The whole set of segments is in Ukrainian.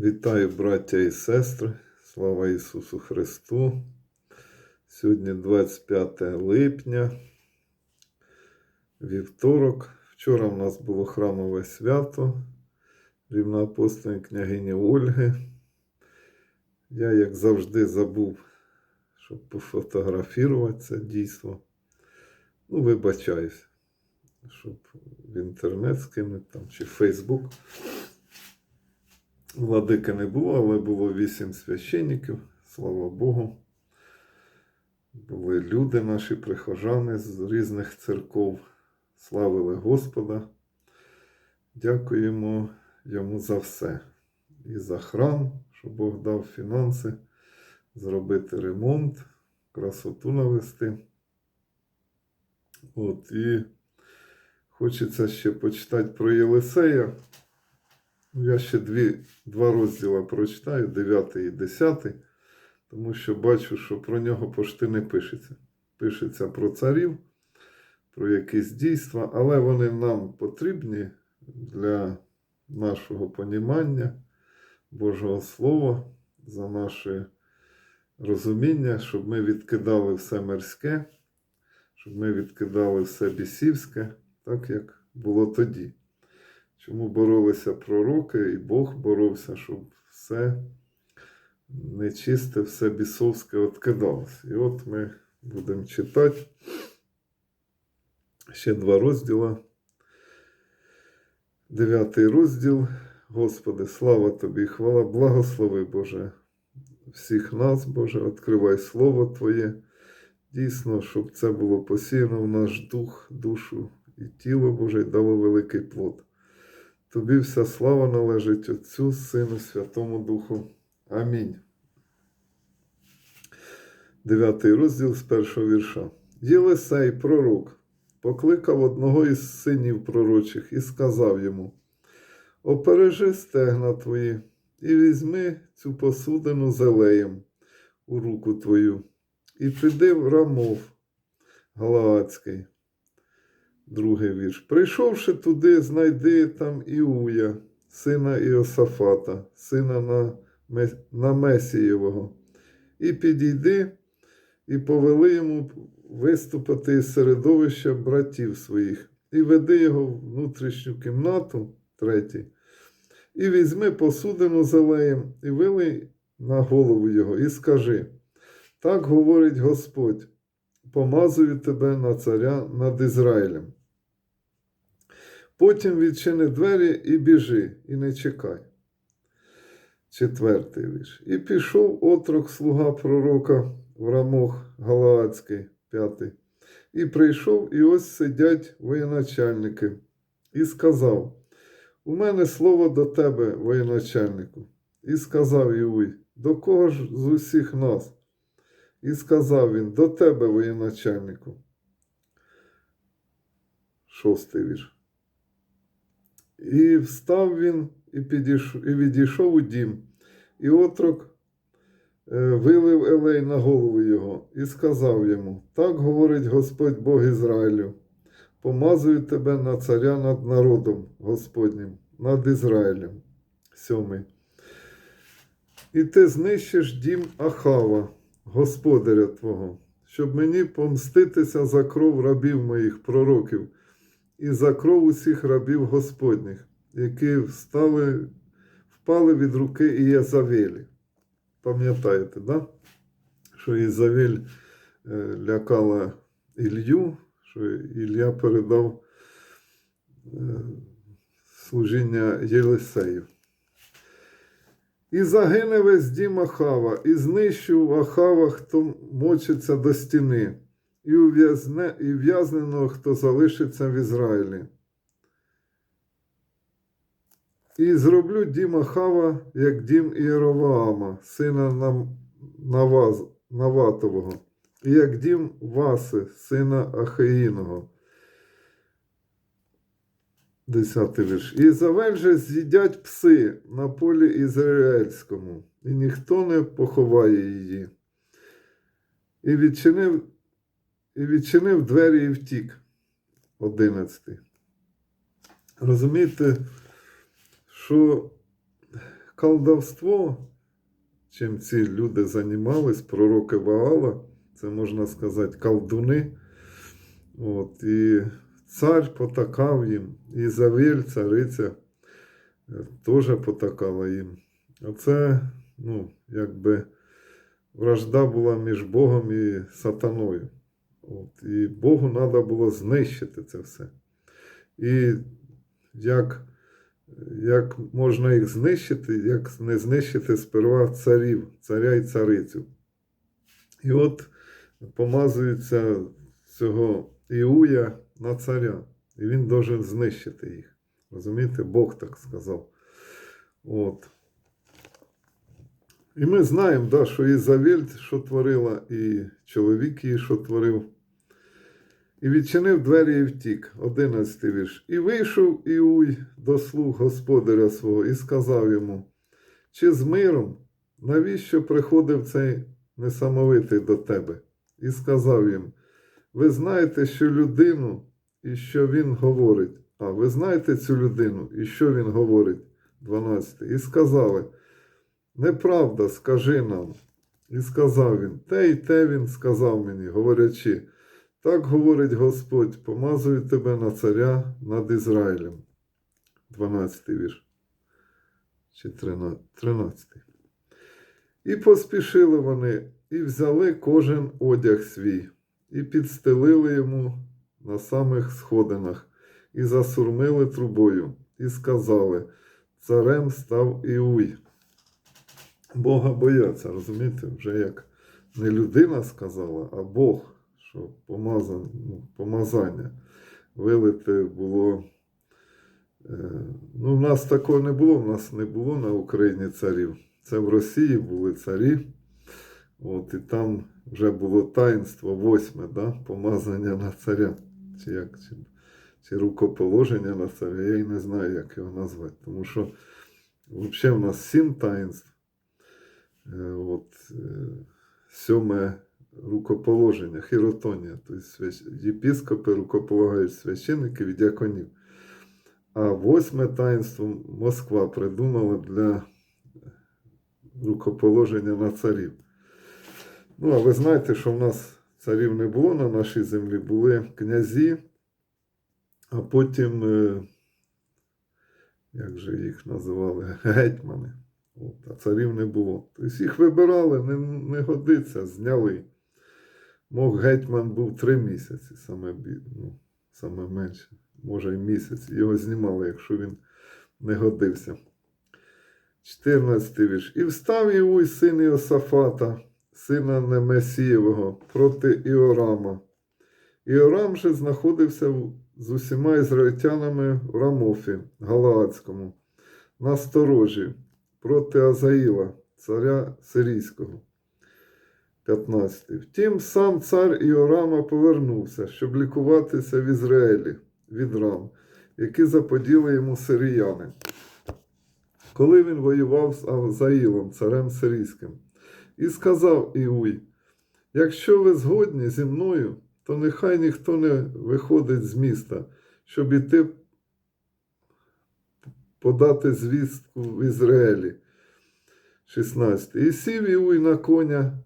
Вітаю, браття і сестри. Слава Ісусу Христу. Сьогодні 25 липня, вівторок. Вчора в нас було храмове свято рівноапостольної княгині Ольги. Я, як завжди, забув, щоб пофотографувати це дійство. Ну, вибачаюсь, щоб в інтернет скинути там чи в Фейсбук. Владики не було, але було вісім священників, слава Богу. Були люди наші прихожани з різних церков, славили Господа. Дякуємо йому за все. І за храм, що Бог дав фінанси, зробити ремонт, красоту навести. От, і хочеться ще почитати про Єлисея. Ну, Я ще дві, два розділи прочитаю, 9 і 10, тому що бачу, що про нього пошти не пишеться. Пишеться про царів, про якісь дійства, але вони нам потрібні для нашого понімання Божого Слова, за наше розуміння, щоб ми відкидали все мирське, щоб ми відкидали все бісівське, так як було тоді. Чому боролися пророки, і Бог боровся, щоб все нечисте, все бісовське відкидалось. І от ми будемо читати ще два розділа. Дев'ятий розділ. Господи, слава Тобі, хвала, благослови, Боже, всіх нас, Боже, відкривай Слово Твоє. Дійсно, щоб це було посіяно в наш дух, душу і тіло Боже, і дало великий плод. Тобі вся слава належить Отцю, Сину, Святому Духу. Амінь. Дев'ятий розділ з першого вірша. Єлисей, пророк, покликав одного із синів пророчих і сказав йому: Опережи стегна твої і візьми цю посудину з елеєм у руку твою, і піди в Рамов Галаадський. Другий вірш. Прийшовши туди, знайди там Іуя, сина Іосафата, сина на, Намесієвого, і підійди, і повели йому виступити із середовища братів своїх, і веди його в внутрішню кімнату, третій, і візьми посудину з елеєм, і вилий на голову його, і скажи: так говорить Господь, помазую тебе на царя над Ізраїлем. Потім відчини двері і біжи, і не чекай. Четвертий вірш. І пішов отрок слуга пророка в рамох Галаадський, п'ятий. І прийшов, і ось сидять воєначальники, і сказав: У мене слово до тебе, воєначальнику. І сказав Іуй, до кого ж з усіх нас? І сказав він, до тебе, воєначальнику. Шостий вірш. І встав він і, підійшов, і відійшов у дім, і отрок е, вилив елей на голову його і сказав йому: Так говорить Господь Бог Ізраїлю, помазую тебе на царя над народом Господнім, над Ізраїлем. Сьомий. І ти знищиш дім Ахава, господаря Твого, щоб мені помститися за кров рабів моїх пророків і за кров усіх рабів Господніх, які встали, впали від руки Ієзавелі. Пам'ятаєте, да? що Ізавель е, лякала Ілью, що Ілля передав е, служіння Єлисею. І загине весь дім Ахава, і знищив Ахава, хто мочиться до стіни і ув'язне, і в'язненого, хто залишиться в Ізраїлі. І зроблю дім Ахава, як дім Іероваама, сина Наваз, Наватового, і як дім Васи, сина Ахаїного. Десятий вірш. І Ізавель же з'їдять пси на полі Ізраїльському, і ніхто не поховає її. І відчинив і відчинив двері і втік. Одинадцятий. Розумієте, що колдовство, чим ці люди займались, пророки Ваала, це можна сказати, колдуни. От, і цар потакав їм, і Завіль, цариця, е, теж потакала їм. Оце, ну, якби вражда була між Богом і сатаною. От, і Богу треба було знищити це все. І як, як можна їх знищити, як не знищити сперва царів, царя і царицю. І от помазується цього Іуя на царя, і він должен знищити їх. Розумієте, Бог так сказав. От. І ми знаємо, да, що Ізавель, що творила, і чоловік її, що творив. І відчинив двері і втік, одинадцятий вірш. І вийшов Іуй до слуг господаря свого і сказав йому, чи з миром, навіщо приходив цей несамовитий до тебе? І сказав їм, ви знаєте, що людину і що він говорить. А ви знаєте цю людину і що він говорить? 12. І сказали, неправда, скажи нам. І сказав він, те й те він сказав мені, говорячи, так говорить Господь, помазую тебе на царя над Ізраїлем. 12 вірш. Чи 13. І поспішили вони, і взяли кожен одяг свій, і підстелили йому на самих сходинах, і засурмили трубою, і сказали, царем став Іуй. Бога бояться, розумієте, вже як не людина сказала, а Бог, що помазан, ну, помазання вилите було. Е, ну, в нас такого не було, в нас не було на Україні царів. Це в Росії були царі. От, і там вже було таїнство восьме, да? помазання на царя. Чи як, чи, чи рукоположення на царя, я і не знаю, як його назвати. Тому що взагалі в нас сім таїнств. Е, От, е, сьоме рукоположення, хіротонія. Тобто єпіскопи рукополагають священників і дяконів. А восьме таїнство Москва придумала для рукоположення на царів. Ну, а ви знаєте, що в нас царів не було на нашій землі, були князі, а потім, е, як же їх називали, гетьмани. От, а царів не було. Тобто їх вибирали, не, не годиться, зняли. Мог гетьман був три місяці, саме, ну, саме менше, може і місяць. Його знімали, якщо він не годився. 14 вірш. І встав Іуй, син Іосафата, сина Немесієвого, проти Іорама. Іорам же знаходився з усіма ізраїльтянами в Рамофі, Галаадському, на сторожі проти Азаїла, царя Сирійського. 15. Втім, сам цар Іорама повернувся, щоб лікуватися в Ізраїлі від ран, які заподіли йому сиріяни. Коли він воював з Азаїлом, царем Сирійським, і сказав Іуй: Якщо ви згодні зі мною, то нехай ніхто не виходить з міста, щоб іти подати звістку в Ізраїлі. 16. І сів Іуй на коня,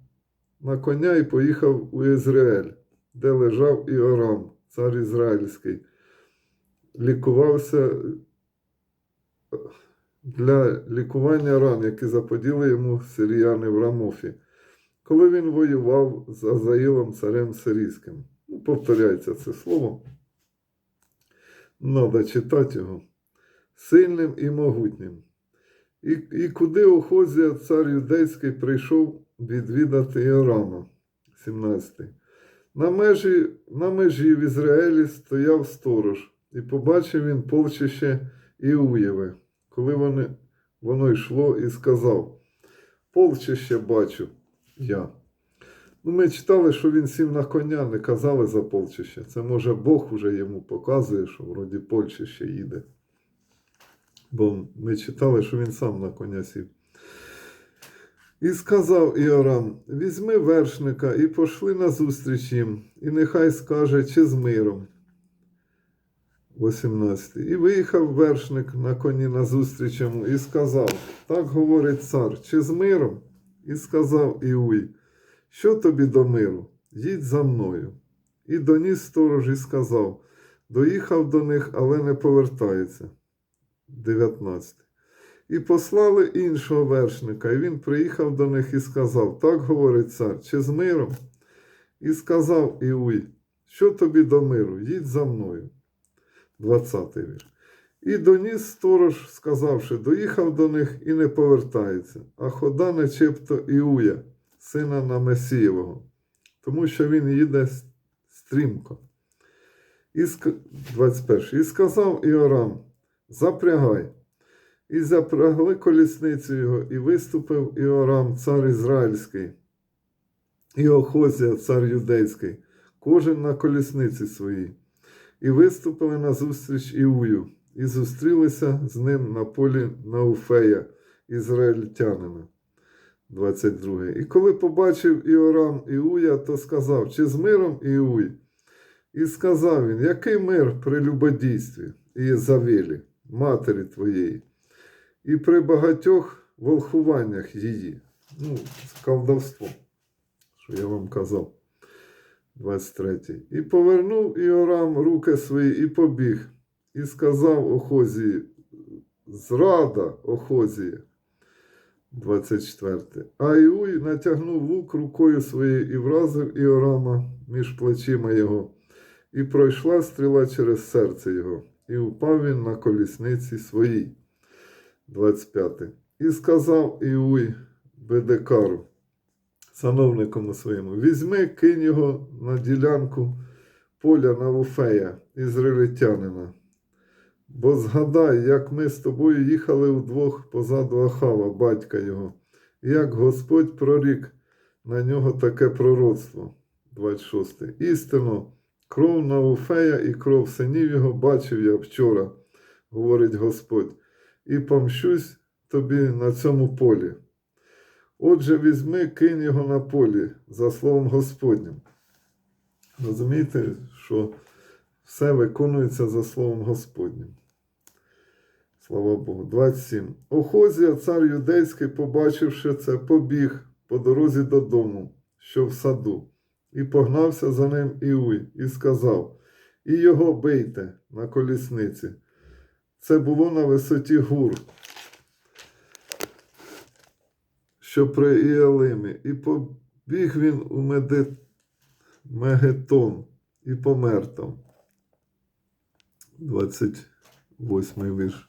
на коня і поїхав у Ізраїль, де лежав Іорам, цар Ізраїльський. Лікувався для лікування ран, які заподіли йому сиріяни в Рамофі, коли він воював з Азаїлом царем Сирійським. Ну, повторяється це слово. Надо читати його. Сильним і могутнім. І, і куди Охозія, цар юдейський, прийшов відвідати Іорама. 17. На межі, на межі в Ізраїлі стояв сторож, і побачив він полчище Іуєве, коли вони, воно йшло, і сказав: Полчище бачу я. Ну, ми читали, що він сів на коня, не казали за полчище. Це може Бог уже йому показує, що вроді полчище їде. Бо ми читали, що він сам на коня сів. І сказав Іорам: візьми вершника і пошли назустріч їм, і нехай скаже, чи з миром. 18. І виїхав вершник на коні назустріч йому і сказав: Так говорить цар, чи з миром? І сказав Іуй, що тобі до миру? Їдь за мною. І доніс сторож і сказав: Доїхав до них, але не повертається. 19. І послали іншого вершника, і він приїхав до них і сказав: Так говорить цар, чи з миром? І сказав Іуй, що тобі до миру? Їдь за мною. 20 вірш. І доніс сторож, сказавши, доїхав до них і не повертається, а хода начебто Іуя, сина Намесієвого, тому що він їде стрімко. І ск... 21. І сказав Іорам: Запрягай. І запрягли колісницю його, і виступив Іорам, цар Ізраїльський, і Охозія, цар юдейський, кожен на колісниці своїй. І виступили назустріч Іую, і зустрілися з ним на полі Науфея, ізраїльтянина. 22. І коли побачив Іорам Іуя, то сказав, чи з миром Іуй? І сказав він, який мир при любодійстві і Завілі, матері твоєї, і при багатьох волхуваннях її. Ну, з колдовством, що я вам казав. 23. І повернув Іорам руки свої і побіг, і сказав Охозії, зрада Охозія. 24. А Іуй натягнув лук рукою своєю і вразив Іорама між плечима його, і пройшла стріла через серце його, і упав він на колісниці своїй. 25. І сказав Іуй Бедекару, сановникому своєму, візьми, кинь його на ділянку поля Навуфея, ізраїльтянина. Бо згадай, як ми з тобою їхали удвох позаду Ахава, батька його, і як Господь прорік на нього таке пророцтво. 26. Істинно, кров Навуфея і кров синів його бачив я вчора, говорить Господь, і помщусь тобі на цьому полі. Отже, візьми, кинь його на полі за словом Господнім. Розумієте, що все виконується за словом Господнім. Слава Богу. 27. Охозія, цар юдейський, побачивши це, побіг по дорозі додому, що в саду, і погнався за ним Іуй, і сказав: І його бийте на колісниці. Це було на висоті гур, що при Іалимі, і побіг він у Меди... Мегетон і помер там. 28 вірш.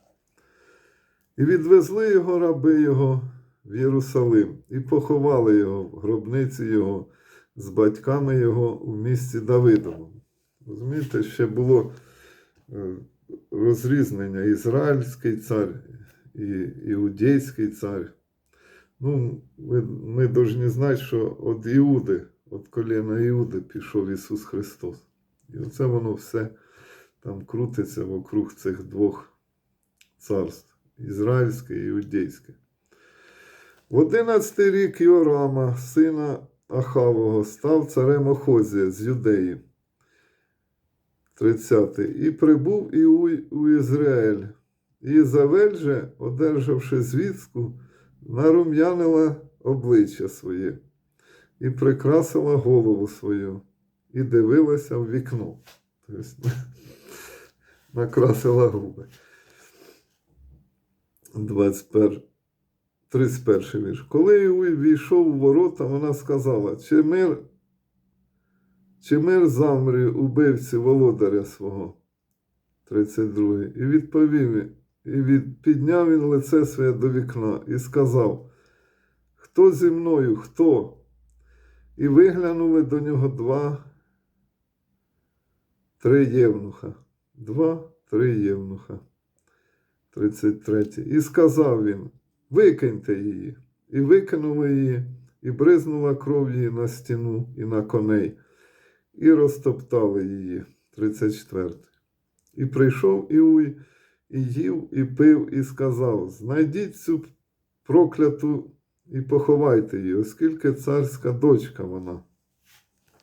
І відвезли його раби його в Єрусалим, і поховали його в гробниці його з батьками його у місті Давидовому. Розумієте, ще було е, розрізнення ізраїльський цар і іудейський цар. Ну, ми, ми повинні знати, що від Іуди, від коліна Іуди пішов Ісус Христос. І оце воно все там крутиться вокруг цих двох царств ізраїльське і іудейське. В одинадцятий рік Йорама, сина Ахавого, став царем Охозія з Юдеї. 30. І прибув Іуй у Ізраїль. І Ізавель же, одержавши звістку, нарум'янила обличчя своє і прикрасила голову свою, і дивилася в вікно. Тобто, накрасила губи. 21, 31 вірш. Коли Іуй війшов у ворота, вона сказала, чи мир, чи мир замрі убивці володаря свого. 32. І відповів, і від, підняв він лице своє до вікна і сказав, Хто зі мною, хто? І виглянули до нього два, три євнуха. Два, три євнуха. 33. І сказав він: Викиньте її. І викинули її, і бризнула кров її на стіну і на коней, і розтоптали її. 34. І прийшов Іуй, і їв, і пив, і сказав: Знайдіть цю прокляту і поховайте її, оскільки царська дочка вона.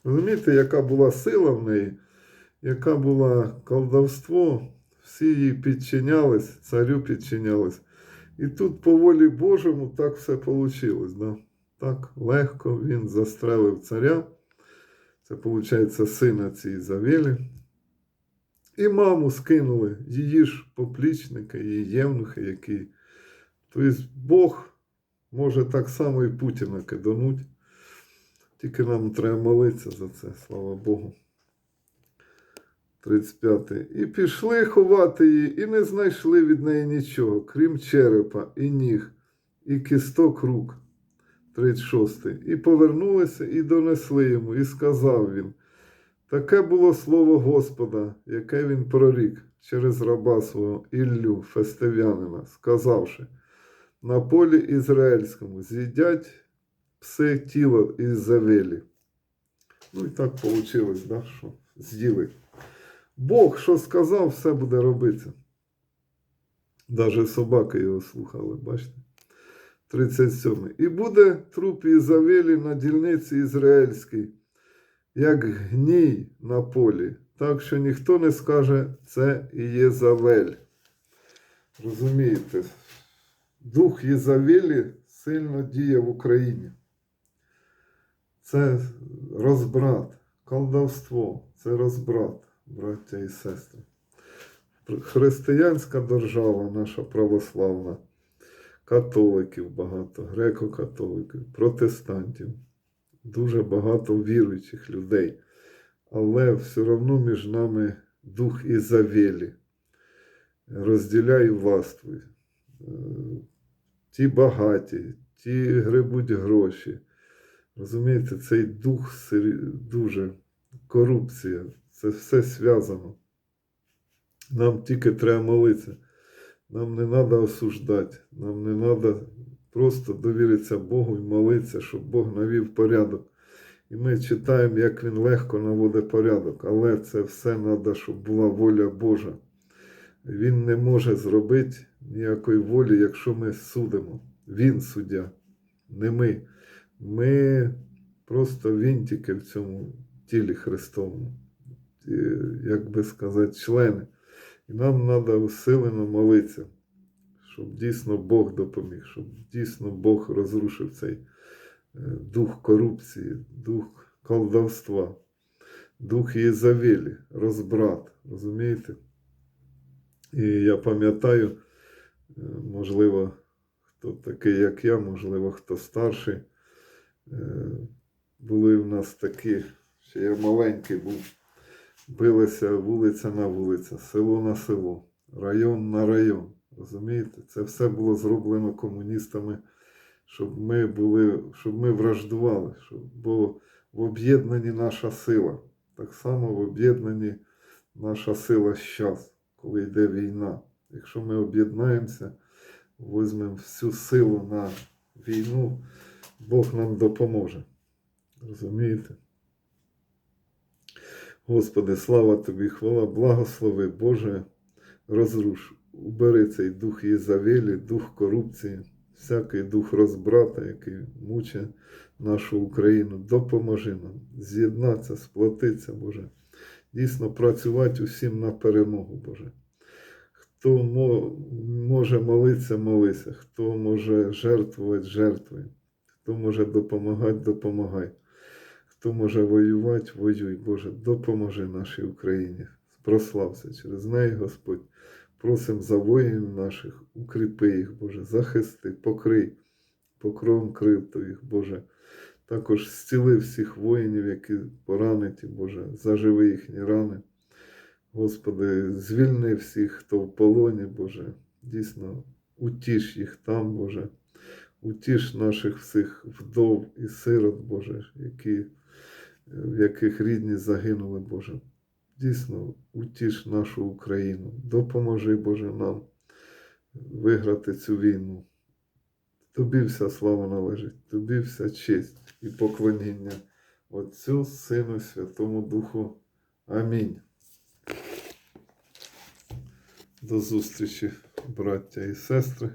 Розумієте, яка була сила в неї, яка була колдовство, всі їй підчинялись, царю підчинялись. І тут по волі Божому так все вийшло. Да? Так легко він застрелив царя. Це, виходить, сина цієї Завелі. І маму скинули, її ж поплічника, її євнухи, які. Тобто Бог може так само і Путіна кидануть. Тільки нам треба молитися за це, слава Богу. 35. І пішли ховати її, і не знайшли від неї нічого, крім черепа, і ніг, і кісток рук. 36. І повернулися і донесли йому, і сказав він. Таке було слово Господа, яке він прорік через раба свого Іллю Фестев'янина, сказавши, на полі Ізраїльському з'їдять пси тіло із Завелі. Ну і так вийшло, да, що з'їли. Бог, що сказав, все буде робитися. Даже собаки його слухали, бачите? 37. І буде труп Ізавелі на дільниці Ізраїльській, як гній на полі, так що ніхто не скаже, це і є Розумієте, дух Єзавелі сильно діє в Україні. Це розбрат, колдовство, це розбрат, браття і сестри. Християнська держава, наша православна, католиків багато, греко-католиків, протестантів, дуже багато віруючих людей. Але все одно між нами дух Ізавелі. Розділяй властвуй. Е, Ті багаті, ті грибуть гроші. Розумієте, цей дух дуже корупція. Це все зв'язано. Нам тільки треба молитися. Нам не треба осуждати. Нам не треба просто довіритися Богу і молитися, щоб Бог навів порядок. І ми читаємо, як він легко наводить порядок. Але це все треба, щоб була воля Божа. Він не може зробити ніякої волі, якщо ми судимо. Він суддя, не ми. Ми просто вінтики в цьому тілі Христовому, Е, як би сказати, члени. І нам треба усилено молитися, щоб дійсно Бог допоміг, щоб дійсно Бог розрушив цей е, дух корупції, дух колдовства, дух Єзавелі, розбрат. Розумієте? І я пам'ятаю, е, можливо, хто такий, як я, можливо, хто старший. Е, Були в нас такі, ще я маленький був, билися вулиця на вулиця, село на село, район на район. Розумієте? Це все було зроблено комуністами, щоб ми були, щоб ми враждували, щоб, бо в об'єднанні наша сила. Так само в об'єднанні наша сила зараз, коли йде війна. Якщо ми об'єднаємося, візьмемо всю силу на війну, Бог нам допоможе. Розумієте? Господи, слава тобі, хвала, благослови, Боже, розруш, убери цей дух Єзавелі, дух корупції, всякий дух розбрата, який мучить нашу Україну. Допоможи нам з'єднатися, сплотитися, Боже. Дійсно працювати усім на перемогу, Боже. Хто може молитися, молися, хто може жертвувати, жертвуй, хто може допомагати, допомагай. Хто може воювати, воюй, Боже, допоможи нашій Україні. Прослався через неї, Господь. Просим за воїнів наших, укріпи їх, Боже, захисти, покрий, покровом крив Твоїх, Боже. Також зціли всіх воїнів, які поранені, Боже, заживи їхні рани. Господи, звільни всіх, хто в полоні, Боже. Дійсно, утіш їх там, Боже. Утіш наших всіх вдов і сирот, Боже, які, в яких рідні загинули, Боже. Дійсно, утіш нашу Україну. Допоможи, Боже, нам виграти цю війну. Тобі вся слава належить, тобі вся честь і поклоніння Отцю, Сину, Святому Духу. Амінь. До зустрічі, браття і сестри.